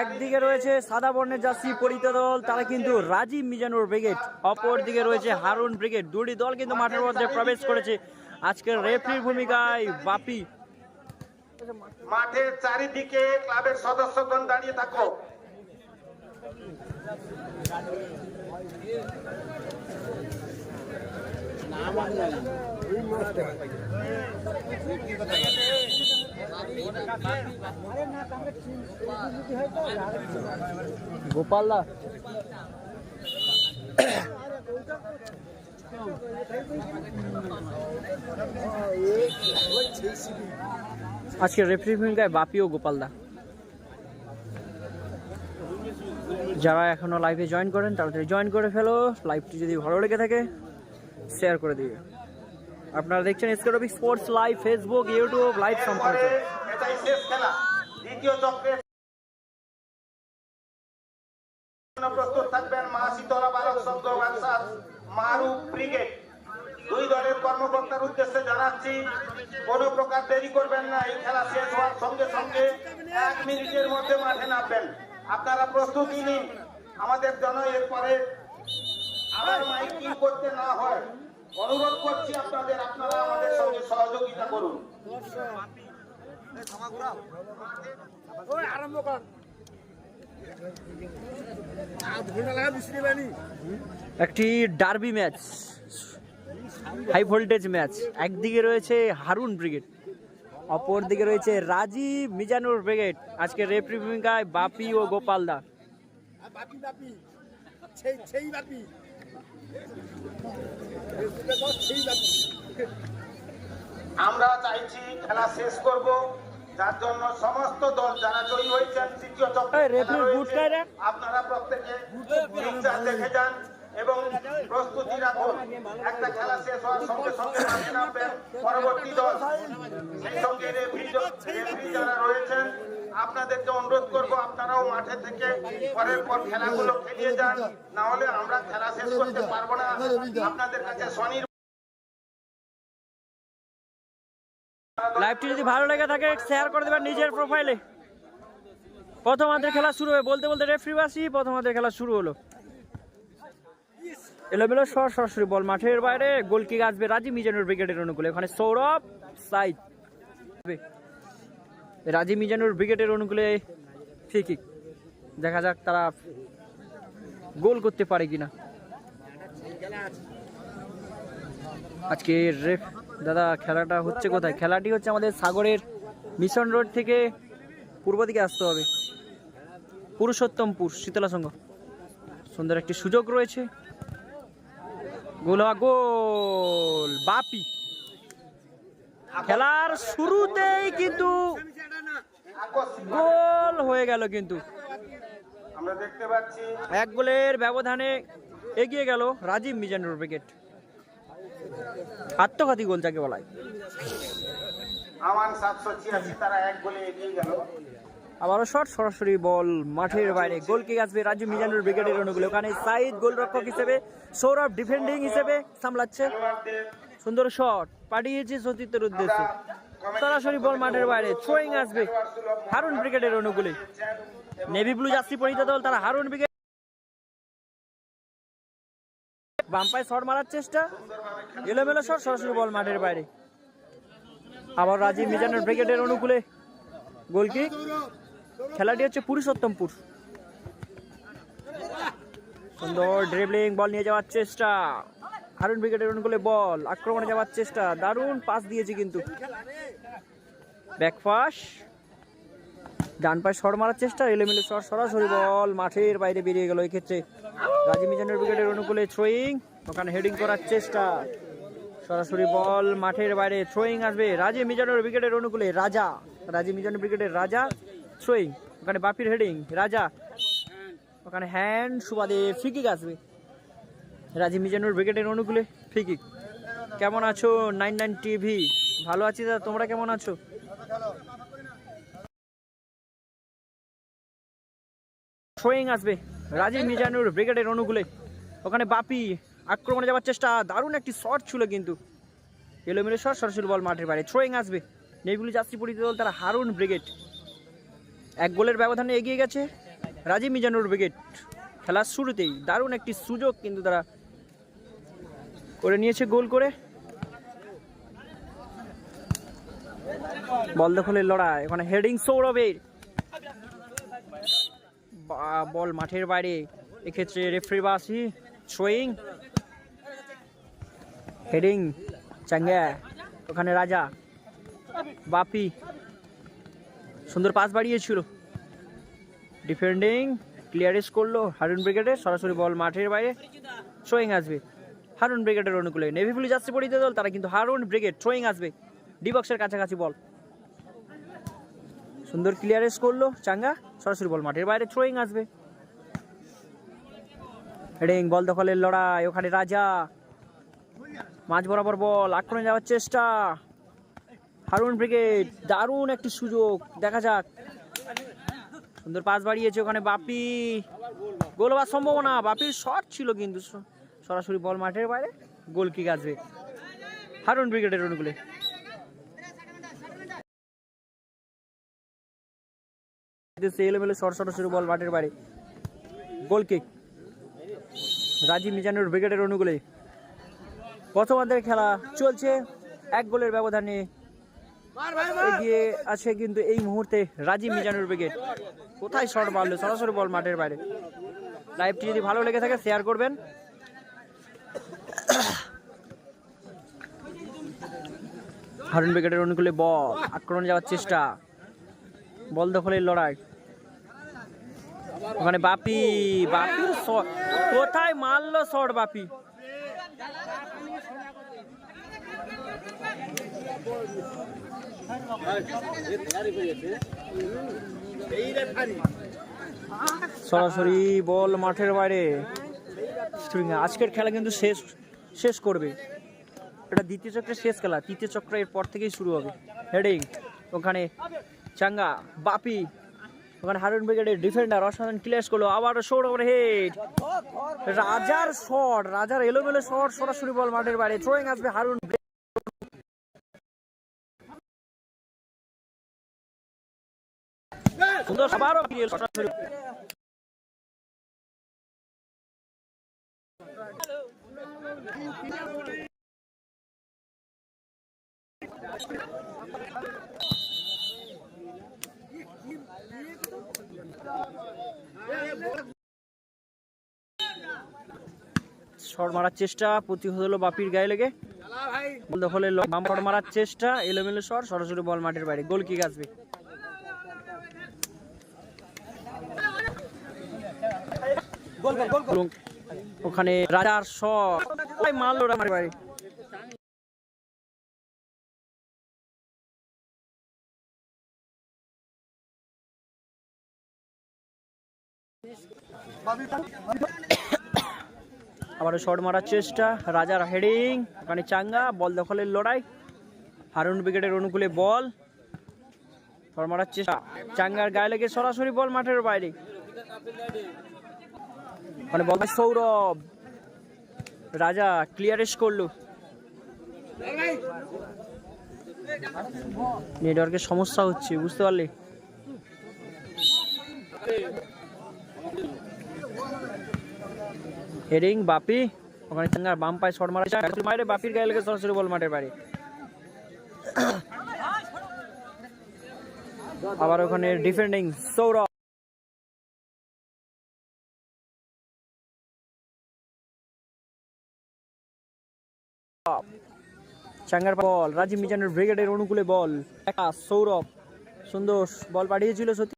একদিকে রয়েছে সাদা বর্ণের জার্সি পরিত দল, তারা কিন্তু রাজীব মিজানুর ব্রিগেড অপর দিকে রয়েছে হারুন ব্রিগেড। দুটি দল কিন্তু মাঠের মধ্যে প্রবেশ করেছে। আজকের রেফরির ভূমিকায় বাপি। মাঠের চারিদিকে ক্লাবের সদস্যগণ দাঁড়িয়ে থাকো। গোপালদা। আজকের রেফরির ভূমিকায় বাপি ও গোপালদা। যারা এখনও লাইভে জয়েন করেন, তাড়াতাড়ি জয়েন করে ফেলো। লাইভটি যদি ভালো লেগে থাকে শেয়ার করে দিবে আপনারা দেখছেন স্কোরবিক sports live Facebook YouTube live সম্পর্ক। দ্বিতীয় প্রস্তুত থাকবেন মা শীতলা বালক মারুফ ব্রিগেড দুই দলের কর্মকর্তার উদ্দেশ্যে জানাচ্ছি কোনো প্রকার দেরি করবেন না এই খেলা শেষ হওয়ার সঙ্গে সঙ্গে এক মিনিটের মধ্যে মাঠে নামবেন আপনারা প্রস্তুতি নিন আমাদের জন্য এরপরে আবার মাইকিং করতে না হয় অনুরোধ করছি আপনাদের আপনারা আমাদের সঙ্গে সহযোগিতা করুন। একটি derby match high voltage match. একদিকে রয়েছে হারুন ব্রিগেড অপর দিকে রয়েছে রাজীব মিজানুর ব্রিগেড। আজকে রেফরি ভূমিকায় বাপি ও গোপালদা বাপি বাপি। বাপি সেই বাপি। আমরা চাইছি খেলা শেষ করব যার জন্য সমস্ত দল যারা জয়ী হয়েছেন তৃতীয় চক্রে? আপনারা প্রত্যেকে দেখে যান এবং প্রস্তুতি রাখুন একটা খেলা শেষ হওয়ার সঙ্গে সঙ্গে মাঠে নামবেন পরবর্তী দল সেই সঙ্গে রেফরি যারা রয়েছেন আপনাদেরকে অনুরোধ করব, আপনারাও মাঠে থেকে পরের পর খেলাগুলো খেলিয়ে যান। না হলে আমরা খেলা শেষ করতে পারব না। আপনাদের কাছে স্বনির্ভর লাইভটি যদি ভালো লেগে থাকে শেয়ার করে দেবেন নিজের প্রোফাইলে প্রথম আমাদের খেলা শুরু হবে। বলতে বলতে রেফরি বাসি, প্রথম আমাদের খেলা শুরু হলো। এলোমেলো সর সরাসরি বল মাঠের বাইরে। গোলকি আসবে রাজীব, মিজানুর ব্রিগেডের অনুকূলে। ওখানে সৌরভ, সাইদ। রাজীব মিজানুর ব্রিগেডের অনুকূলে ফ্রি দেখা যাক তারা গোল করতে পারে কিনা। আজকে রেফ, দাদা, খেলাটা হচ্ছে কোথায়? খেলাটি হচ্ছে আমাদের সাগরের মিশন রোড থেকে পূর্ব দিকে আসতে হবে। পুরুষোত্তমপুর, শীতলা সংঘ। সুন্দর একটি সুযোগ রয়েছে। গোল গোল, বাপি। খেলার শুরুতেই কিন্তু গোল হয়ে গেল কিন্তু। আমরা দেখতে পাচ্ছি এক গোলের ব্যবধানে এগিয়ে গেল রাজীব মিজানুর ব্রিগেড আত্মঘাতী গোল যাকে বলা হয়। আমান সাতশো ছিয়াশি তারা এক গোলে এগিয়ে গেল। আবারও শট সরাসরি বল মাঠের বাইরে। গোল গোলকে আসবে রাজু মিজানুর ব্রিগেডের অনুগুলো। ওখানে সাইদ গোলরক্ষক হিসেবে সৌরভ ডিফেন্ডিং হিসেবে সামলাচ্ছে। সুন্দর শট পাঠিয়েছে সতীর্থের উদ্দেশ্যে। সরাসরি বল মাঠের বাইরে থ্রোয়িং আসবে হারুন ব্রিগেডের অনুকূলে নেভি ব্লু জার্সি পরিহিত দল, তারা হারুন ব্রিগেড বাম্পায় শট মারার চেষ্টা, এলোমেলো শট, সরাসরি বল মাঠের বাইরে। আবার রাজীব মিজানুর ব্রিগেডের অনুকূলে গোলকিক খেলাটি হচ্ছে পুরুষোত্তমপুর। সুন্দর ড্রিবলিং বল নিয়ে যাওয়ার চেষ্টা। হারুন ব্রিগেডের অনুকূলে বল, আক্রমণে যাওয়ার চেষ্টা। দারুণ পাস দিয়েছে কিন্তু। ব্যাকপাস ডান পায়ে শট মারার চেষ্টা, এলোমেলো শট সরাসরি বল, মাঠের বাইরে বেরিয়ে গেল এক্ষেত্রে। রাজী মিজানুর ব্রিগেডের অনুকূলে থ্রোয়িং ওখানে হেডিং করার চেষ্টা। সরাসরি বল, মাঠের বাইরে থ্রোয়িং আসবে। রাজী মিজানুর ব্রিগেডের অনুকূলে রাজা, রাজী মিজানুর ব্রিগেডের রাজা থ্রোয়িং ওখানে বাপির হেডিং রাজা। ওখানে হ্যান্ড সুবাদে ফ্রিকিক আসবে। রাজী মিজানুর ব্রিগেডের অনুকূলে ফ্রিকিক কেমন আছো? নাইন নাইন টিভি ভালো আছি দাদা তোমরা কেমন আছো? থ্রোয়িং আসবে রাজীব মিজানুর ব্রিগেডের অনুকূলে। ওখানে বাপি আক্রমণে যাওয়ার চেষ্টা, দারুণ একটি শট ছিল কিন্তু। এলোমেলো শট সরাসরি বল মাঠের বাইরে। থ্রোয়িং আসবে। নেইগুলি যাত্রী পরিচিত দল, তারা হারুন ব্রিগেড। এক গোলের ব্যবধানে এগিয়ে গেছে রাজীব মিজানুর ব্রিগেড। খেলার শুরুতেই দারুণ একটি সুযোগ কিন্তু তারা করে নিয়েছে গোল করে। বল দখলের লড়াই ওখানে হেডিং সৌরভের। বা- বল মাঠের বাইরে, এক্ষেত্রে রেফারি বাসি থ্রোয়িং হেডিং চাঙ্গা, ওখানে রাজা, বাপি। সুন্দর পাস বাড়িয়েছিল। ডিফেন্ডিং ক্লিয়ারেন্স করল হারুন ব্রিগেডের সরাসরি বল মাঠের বাইরে থ্রোয়িং আসবে। হারুন ব্রিগেডের অনুকূলে। নেভি পুলিশ আসছে পরিচিত দল, তারা কিন্তু হারুন ব্রিগেড থ্রোয়িং আসবে। ডি বক্সের কাছাকাছি বল। সুন্দর ক্লিয়ারেন্স করল, চাঙ্গা, সরাসরি বল মাঠের বাইরে থ্রোয়িং আসবে। হেডিং বল দখলের লড়াই, ওখানে রাজা। মাঝ বরাবর বল আক্রমণে যাওয়ার চেষ্টা। হারুন ব্রিগেড, দারুণ একটি সুযোগ, দেখা যাক। সুন্দর পাস বাড়িয়েছে ওখানে বাপি। গোল হওয়ার সম্ভাবনা, বাপির শট ছিল কিন্তু সরাসরি বল মাঠের বাইরে গোল কিক আসবে। হারুন ব্রিগেডের অনুকূলে। এলোমেলো শর্ট সরাসরি বল মাঠের বাড়ি। গোল কিক রাজীব মিজানুর ব্রিগেডের অনুকূলে প্রথমার্ধের খেলা চলছে, এক গোলের ব্যবধানে এগিয়ে আছে কিন্তু এই মুহূর্তে রাজীব মিজানুর ব্রিগেড। কোথায় শট মারলো? সরাসরি বল মাঠের বাইরে। লাইভটি যদি ভালো লেগে থাকে শেয়ার করবেন। হারুন ব্রিগেডের অনুকূলে বল। আক্রমণে যাওয়ার চেষ্টা। বল দখলের লড়াই। ওখানে বাপি বাপির শট কোথায় মারলো শট বাপি? সরাসরি বল মাঠের বাইরে। আজকের খেলা কিন্তু শেষ শেষ করবে। এটা দ্বিতীয় চক্রের শেষ খেলা। তৃতীয় চক্র এর পর থেকেই শুরু হবে। হেডিং ওখানে চাঙ্গা, বাপি ওখানে হারুন ব্রিগেডের ডিফেন্ডার অসাধারণ ক্লিয়ার করল আবার শোর ওভার হেড রাজার শট রাজার এলোমেলো শট সরাসরি বল মাঠের বাইরে। থ্রোয়িং আসবে হারুন সুন্দর শট মারার চেষ্টা প্রতিহত হলো বাপির গায়ে লেগে। বল দখলে বাম শট মারার চেষ্টা এলোমেলো শট সরাসরি বল মাঠের বাইরে। গোল কিক আসবে ওখানে রাজার শট। মারলো আমার বাইরে। আবারও শট মারার চেষ্টা। রাজার হেডিং ওখানে চাঙ্গা, বল দখলের লড়াই। হারুন ব্রিগেডের অনুকূলে বল। শট মারার চেষ্টা। চাঙ্গার গায়ে লেগে সরাসরি বল মাঠের বাইরে। ওখানে বল সৌরভ। রাজা ক্লিয়ারেস করল। নেটওয়ার্কের সমস্যা হচ্ছে, বুঝতে পারলি? হেডিং, বাপি। ওখানে চাঙ্গার বাম পায়ে শট মারা যায় মারে বাপির গায়ে লেগে সরাসরি বল মাঠের বাইরে আবার ওখানে ডিফেন্ডিং সৌরভ। চাঙ্গার বল, রাজীব মিজানের ব্রিগেডের অনুকূলে বল। একা, সৌরভ। সুন্দর, বল পাঠিয়েছিল সত্যি।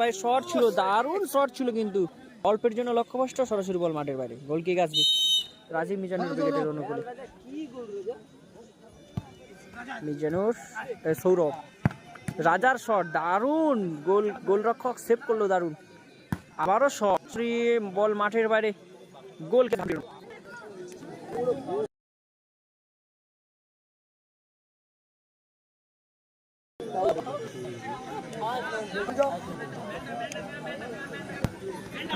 ভাই শট ছিল, দারুণ শট ছিল কিন্তু। অল্পের জন্য লক্ষ্যভ্রষ্ট সরাসরি বল মাঠের বাইরে। গোল কিক আসবে রাজীব মিজানুর ব্রিগেডের অনুকূলে। মিজানুর সৌরভ। রাজার শট, দারুণ। গোল, গোলরক্ষক সেভ করল, দারুণ। আবারও শট। বল মাঠের বাইরে। গোল কে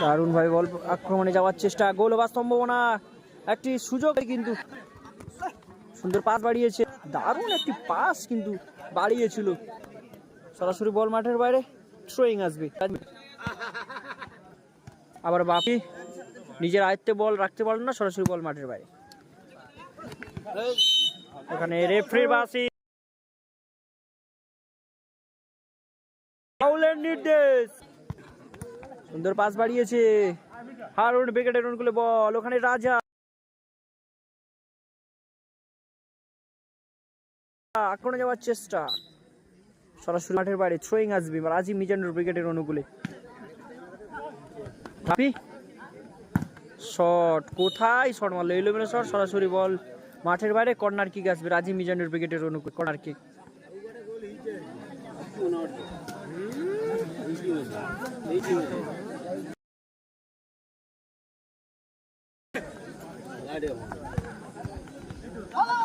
দারুণ ভাই বল আক্রমণে যাওয়ার চেষ্টা, গোল হবার সম্ভাবনা, একটি সুযোগ কিন্তু। সুন্দর পাস বাড়িয়েছে, দারুণ একটি পাস কিন্তু বাড়িয়েছিল। সরাসরি বল মাঠের বাইরে থ্রোয়িং আসবে। আবার বাপি নিজের আয়ত্তে বল রাখতে পারলেন না, সরাসরি বল মাঠের বাইরে। ওখানে রেফ্রি বাসি। নির্দেশ। সুন্দর পাস বাড়িয়েছে হারুন উইকেটের অনুকূলে বল ওখানে রাজা আক্রমণে যাওয়ার চেষ্টা সরাসরি মাঠের বাইরে থ্রোয়িং আসবে রাজীব মিজানুর উইকেটের অনুকূলে শট কোথায় শট মারলো এলোমেলো শট সরাসরি বল মাঠের বাইরে কর্নার কিক আসবে রাজীব মিজানুর উইকেটের অনুকূলে কর্নার কিক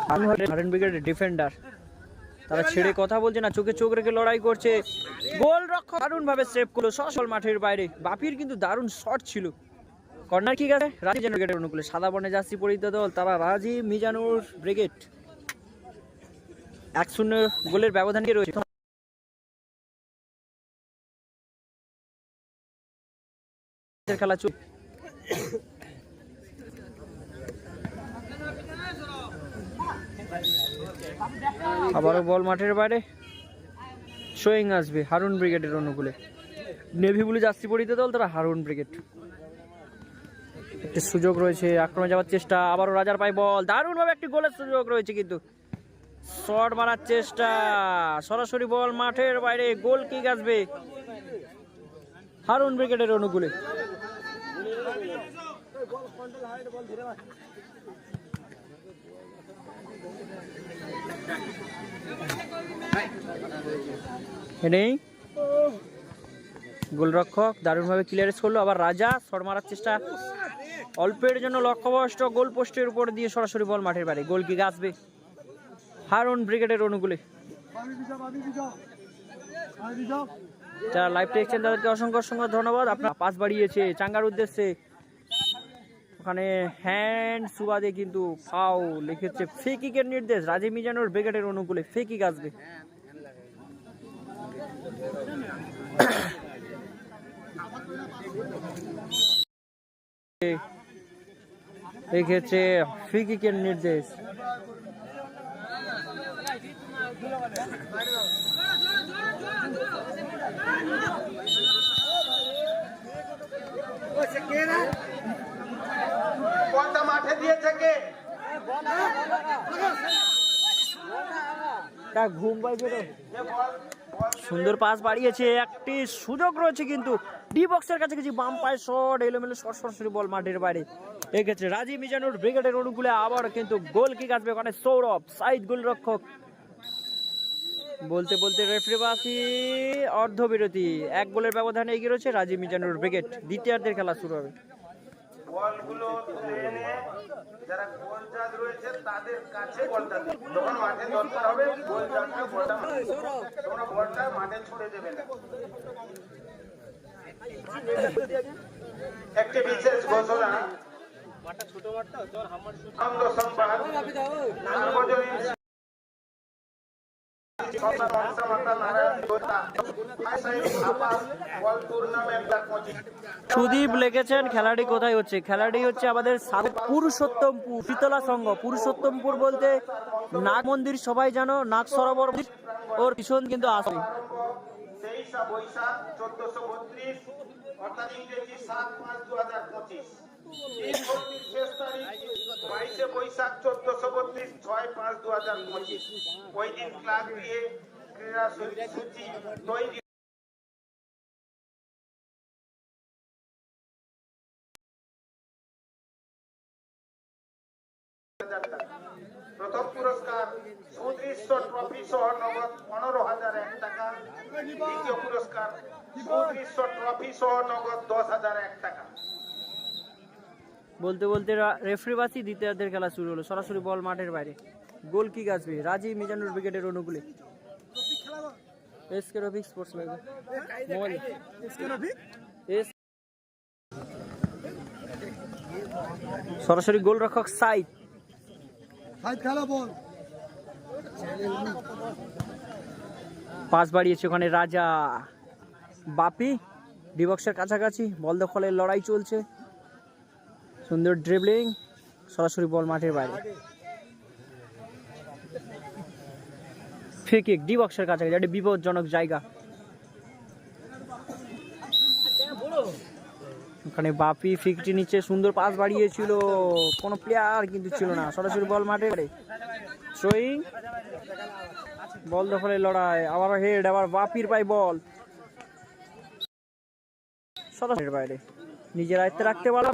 হারেন ব্রিগেডের ডিফেন্ডার। তারা ছেড়ে কথা বলছে না, চোখে চোখ রেখে লড়াই করছে। গোল রক্ষক দারুণ ভাবে সেভ করল সসল মাঠের বাইরে। বাপির কিন্তু দারুণ শট ছিল। কর্নার কি গেছে রাজি ব্রিগেডের অনুকূলে। সাদা বর্ণে জার্সি পরিহিত দল, তারা রাজি মিজানুর ব্রিগেড। এক শূন্য গোলের ব্যবধান কি রয়েছে। খেলা চল আবারও বল মাঠের বাইরে। শোয়িং আসবে, হারুন ব্রিগেডের অনুকূলে। নেভি ব্লু জার্সি পরিতে দল, তারা হারুন ব্রিগেড। একটি সুযোগ রয়েছে, আক্রমণে যাওয়ার চেষ্টা, আবারও রাজার পাই বল। দারুণভাবে একটি গোলের সুযোগ রয়েছে কিন্তু। শট মারার চেষ্টা, সরাসরি বল মাঠের বাইরে, গোল কিক আসবে। হারুন ব্রিগেডের অনুকূলে। নেই গোলরক্ষক দারুণভাবে ক্লিয়ারেন্স করল। আবার রাজা শট মারার চেষ্টা। অল্পের জন্য লক্ষ্যভ্রষ্ট গোল পোস্টের উপর দিয়ে সরাসরি বল মাঠের বাইরে। গোল কি আসবে হারুন ব্রিগেডের অনুকূলে। যারা লাইভ দেখছেন, তাদেরকে অসংখ্য অসংখ্য ধন্যবাদ। আপনার পাশ বাড়িয়েছে, চাঙ্গার উদ্দেশ্যে। ওখানে হ্যান্ড সুবাদে কিন্তু ফাউ লিখেছে ফেকিকের নির্দেশ, রাজীব মিজানুর ব্রিগেডের অনুকূলে ফেকিক আসবে রেখেছে ফ্রিকিকের নির্দেশ। মাঠে দিয়েছে কে? ঘুম সুন্দর পাস বাড়িয়েছে একটি সুযোগ রয়েছে কিন্তু। ডি বক্সের কাছে কিছু বাম পায়ে শট এলোমেলো শট সরাসরি বল মাঠের বাইরে। এক্ষেত্রে রাজীব মিজানুর ব্রিগেডের অনুকূলে আবার কিন্তু গোল কিক আসবে ওখানে সৌরভ সাইড গোলরক্ষক। বলতে বলতে রেফারি বাসি অর্ধবিরতি। এক গোলের ব্যবধানে এগিয়ে রয়েছে রাজীব মিজানুর ব্রিগেড। দ্বিতীয়ার্ধের খেলা শুরু হবে। বলগুলো যারা গোলজাজ রয়েছে তাদের কাছে বলটা যখন মাঠে দরকার হবে গোলজাজকে বলটা তোমরা বলটা মাঠে ছড়ে দেবে না। একটি বিশেষ ঘোষণা। আনন্দ সংবাদ সার্বজনীন সুদীপ লিখেছেন, খেলাটি কোথায় হচ্ছে? খেলাটি হচ্ছে আমাদের পুরুষোত্তমপুর শীতলা সংঘ। পুরুষোত্তমপুর বলতে নাগ মন্দির, সবাই জানো, নাগ সরোবর ওর ভীষণ কিন্তু আসে তেইশা বৈশাখ, চোদ্দশো বত্রিশ, অর্থাৎ ইংরেজি সাত পাঁচ দু হাজার পঁচিশ। বাইশে বৈশাখ চোদ্দশো বত্রিশ ছয় পাঁচ দু হাজার ওই দিন ক্লাব দিয়ে ক্রীড়া তৈরি বলতে বলতে রেফারি বাসি দ্বিতীয়ার্ধের খেলা শুরু হলো সরাসরি বল মাঠের বাইরে। গোল কিক আসবে রাজি মিজানুর উইকেটের অনুকূলে। এসকে রফিক স্পোর্টস মোবাইল সরাসরি গোলরক্ষক সাইড হাই খেলা বল। পাস বাড়িয়েছে ওখানে রাজা বাপি। ডিবক্সের কাছাকাছি বল দখলের লড়াই চলছে। সুন্দর ড্রিবলিং সরাসরি বল মাঠের বাইরে। ফ্রি ডি বক্সের কাছাকাছি একটা বিপজ্জনক জায়গা। ওখানে বাপি ফিকটি নিচে সুন্দর পাস বাড়িয়েছিল। কোনো প্লেয়ার কিন্তু ছিল না, সরাসরি বল মাঠে থ্রোয়িং বল দখলের লড়াই আবার হেড আবার বাপির পাই বল। সরাসরি বাইরে। নিজের আয়ত্তে রাখতে পারো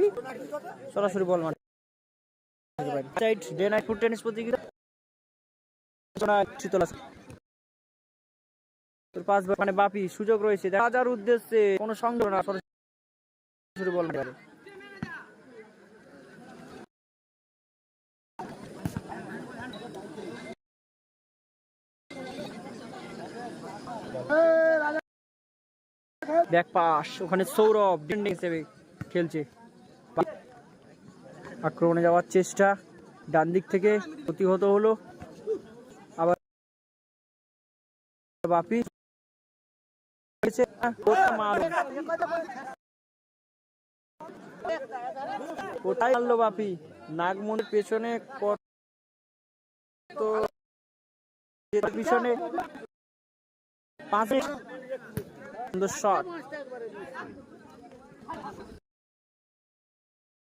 সরাসরি বল মাঠে side day night foot tennis প্রতিযোগিতা। তোর পাঁচ মানে বাপি, সুযোগ রয়েছে। রাজার উদ্দেশ্যে, কোনো সংগ্রহ না। সরাসরি বল মাঠে ব্যাক পাস ওখানে সৌরভ ডিফেন্ডিং হিসেবে। খেলছে। আক্রমণে যাওয়ার চেষ্টা ডান দিক থেকে প্রতিহত হলো। আবার বাপি কোথায় মারলো বাপি? নাগমনের পেছনে কত পিছনে পাঁচে শট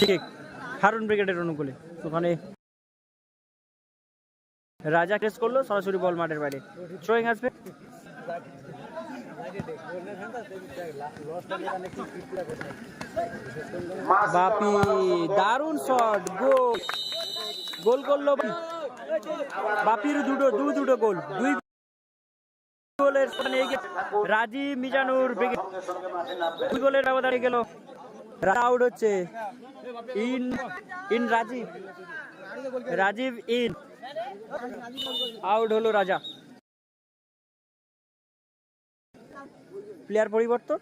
ঠিক। হারুন ব্রিগেডের অনুকূলে। ওখানে রাজা কেস করল, সরাসরি বল মাঠের বাইরে। থ্রোয়িং আসবে। বাপি, দারুণ শট গোল। গোল করল বাপি। বাপির দুটো, দু দুটো গোল। দুই গোলের রাজীব মিজানুর দুই গোলের ব্যবধানে গেল। আউট হচ্ছে in in Rajib. Rajib in. Out হলো রাজা। প্লেয়ার পরিবর্তন।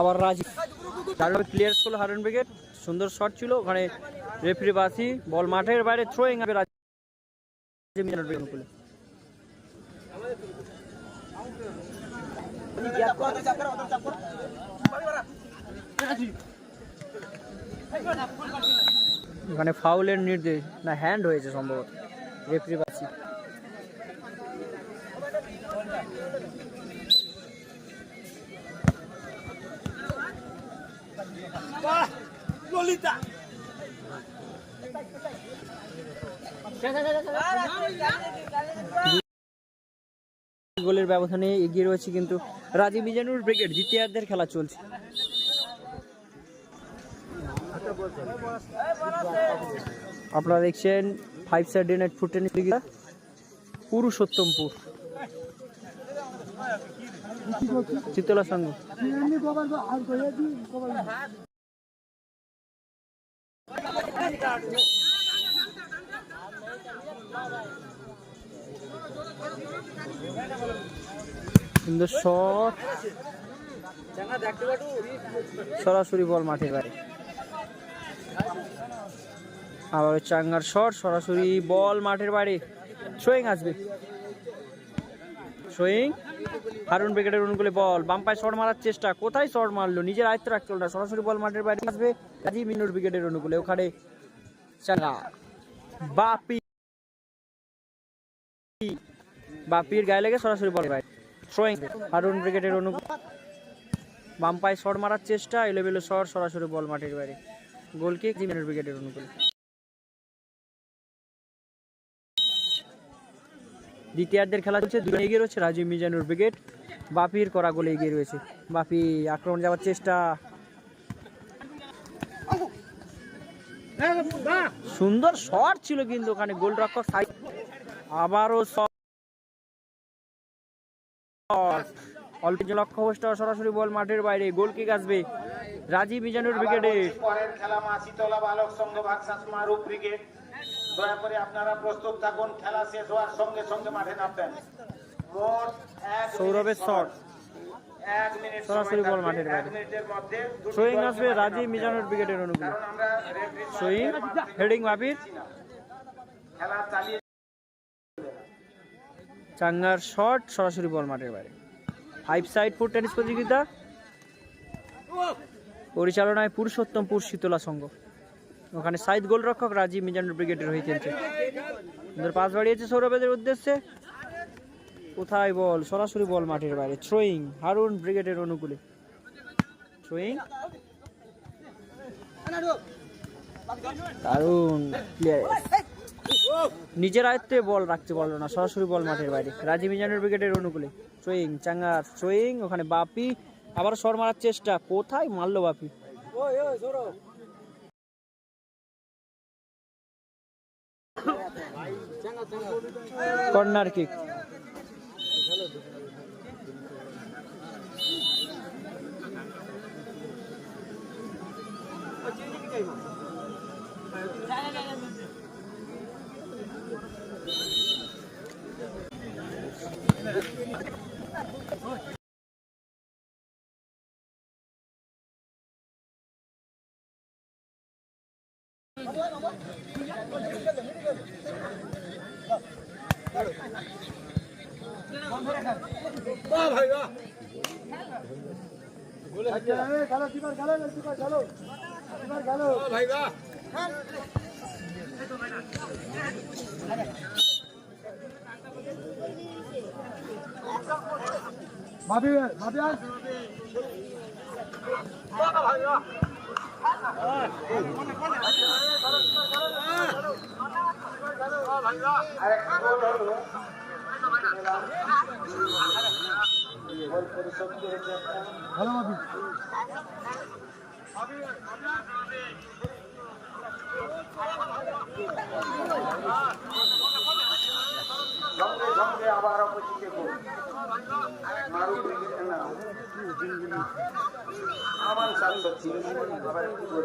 আবার রাজীব দারুণ ক্লিয়ার করল হারুন ব্রিগেড, সুন্দর শট ছিল, ওখানে রেফারি বাসি, বল মাঠের বাইরে থ্রোয়িং হবে অনুকূলে। ওখানে ফাউলের নির্দেশ, না হ্যান্ড হয়েছে সম্ভবত রেফারি বাসি ললিতা। গোলের ব্যবধানে এগিয়ে রয়েছে কিন্তু রাজীব মিজানুর ব্রিগেড, দ্বিতীয়ার্ধের খেলা চলছে। আপনারা দেখছেন five side day night foot tennis লিগা পুরুষোত্তমপুর। সুন্দর শট। সরাসরি বল মাঠের বাইরে আবার চাঙ্গার শট, সরাসরি বল মাঠের বাইরে। থ্রোয়িং আসবে। থ্রোয়িং হারুন ব্রিগেডের অনুকূলে বল। বাম্পায় শট মারার চেষ্টা। কোথায় শট মারলো? নিজের আয়ত্ত রাখতে না। সরাসরি বল মাঠের বাইরে আসবে রাজীব মিনুর ব্রিগেডের অনুকূলে। ওখানে বাপি বাপির গায়ে লেগে সরাসরি বল বাইরে। থ্রোয়িং হারুন ব্রিগেডের অনুকূল বাম পায়ে শট মারার চেষ্টা। এলোবেলো শট সরাসরি বল মাঠের বাইরে। গোল কিক জিমেনের ব্রিগেডের অনুকূলে। দ্বিতীয়ার্ধের খেলা চলছে দুটো এগিয়ে রয়েছে, রাজীব মিজানুর ব্রিগেড বাপির করা গোলে এগিয়ে রয়েছে। বাপি আক্রমণ যাওয়ার চেষ্টা। সুন্দর শট ছিল কিন্তু ওখানে, গোলরক্ষক সাইড আবারও অল্প লক্ষ্য অবস্থা, সরাসরি বল মাঠের বাইরে, গোল কিক আসবে রাজীব মিজানুর ব্রিগেডে পরের খেলা মাসিতলা বালক সংঘ ভার্সাস মারুপ ব্রিগেড। দয়া করে আপনারা প্রস্তুত থাকুন খেলা শেষ হওয়ার সঙ্গে সঙ্গে মাঠে নামবেন। মোট এক সৌরভের শট। সরাসরি বল মাঠের বাইরে। মিনিটের মধ্যে দুটি সোয়িং আসবে রাজীব মিজানুর অনুকূলে সোয়িং থেকে হেডিং চাঙ্গার শট সরাসরি বল মাঠের বাইরে। ফাইভ সাইড ফুট টেনিস প্রতিযোগিতা। পরিচালনায় পুরুষোত্তমপুর শীতলা সংঘ। ওখানে সাইদ গোলরক্ষক রাজীব মিজানুর ব্রিগেডের হয়ে খেলছে। পাস বাড়িয়েছে সৌরভেদের উদ্দেশ্যে। কোথায় বল? সরাসরি বল মাঠের বাইরে। থ্রোয়িং, হারুন ব্রিগেডের অনুকূলে। থ্রোয়িং। দারুণ প্লেয়ার নিজের আয়ত্তে বল রাখতে পারল না, সরাসরি বল মাঠের বাইরে। রাজীব মিজানুর ব্রিগেডের অনুকূলে। থ্রোয়িং, চাঙ্গার থ্রোয়িং, ওখানে বাপি। আবার সর মারার চেষ্টা। কোথায় মারলো বাপি? Corner kick. ভাবি ভাবি আস আরেকটি ভালো ভাবি সঙ্গে সঙ্গে আবার অপোজিটে গোল মারু না একটি গোল